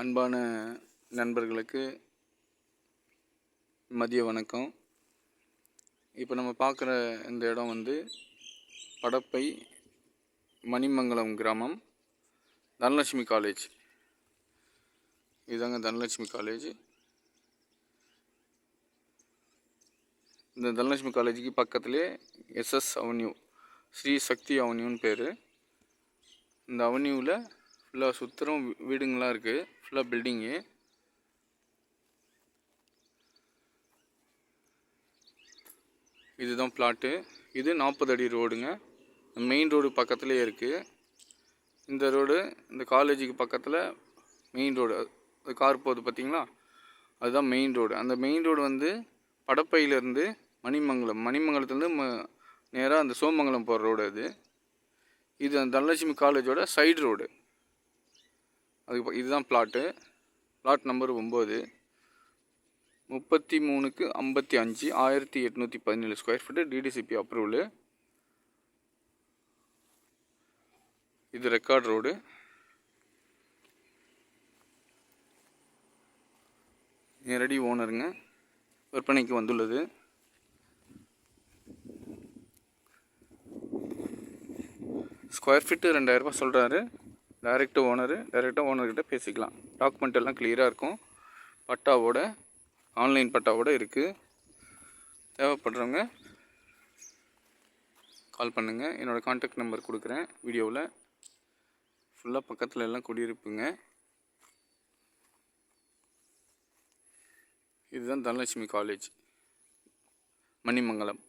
அன்பான நண்பர்களுக்கு மதிய வணக்கம். இப்போ நம்ம பார்க்குற இந்த இடம் வந்து படப்பை மணிமங்கலம் கிராமம் தனலட்சுமி காலேஜ். இதுதாங்க தனலட்சுமி காலேஜ். இந்த தனலட்சுமி காலேஜுக்கு பக்கத்துலேயே எஸ்எஸ் அவென்யூ ஸ்ரீ சக்தி அவென்யூன்னு பேர். இந்த அவென்யூவில் ஃபுல்லாக சுற்றுறோம் வீடுங்களாம் இருக்குது ஃபுல்லாக பில்டிங்கு இதுதான் பிளாட்டு இது நாற்பது அடி ரோடுங்க மெயின் ரோடு பக்கத்துலேயே இருக்குது இந்த ரோடு இந்த காலேஜுக்கு பக்கத்தில் மெயின் ரோடு அது கார் போகுது பார்த்திங்களா அதுதான் மெயின் ரோடு அந்த மெயின் ரோடு வந்து படப்பையிலேருந்து மணிமங்கலம். மணிமங்கலத்துலேருந்து ம நேராக அந்த சோமங்கலம் போகிற ரோடு அது. இது அந்த தனலட்சுமி காலேஜோட சைடு ரோடு அதுக்கு இதுதான் பிளாட்டு பிளாட் நம்பர் ஒம்பது. முப்பத்தி மூணுக்கு ஐம்பத்தி அஞ்சு ஆயிரத்தி எட்நூற்றி பதினேழு ஸ்கொயர் ஃபீட்டு டிடிசிபி அப்ரூவலு இது ரெக்கார்ட் ரோடு நேரடி ஓனருங்க விற்பனைக்கு வந்துள்ளது. ஸ்கொயர் ஃபீட்டு ரெண்டாயிரரூபா சொல்கிறாரு டைரெக்ட் ஓனரு டைரெக்டாக ஓனர்கிட்ட பேசிக்கலாம். டாக்குமெண்ட் எல்லாம் கிளியராக இருக்கும். பட்டாவோட ஆன்லைன் பட்டாவோட இருக்குது தேவைப்படுறவங்க கால் பண்ணுங்கள் என்னோடய காண்டாக்ட் நம்பர் கொடுக்குறேன் வீடியோவில். ஃபுல்லாக பக்கத்தில் எல்லாம் குடியிருப்புங்க. இதுதான் தனலட்சுமி காலேஜ் மணிமங்கலம்.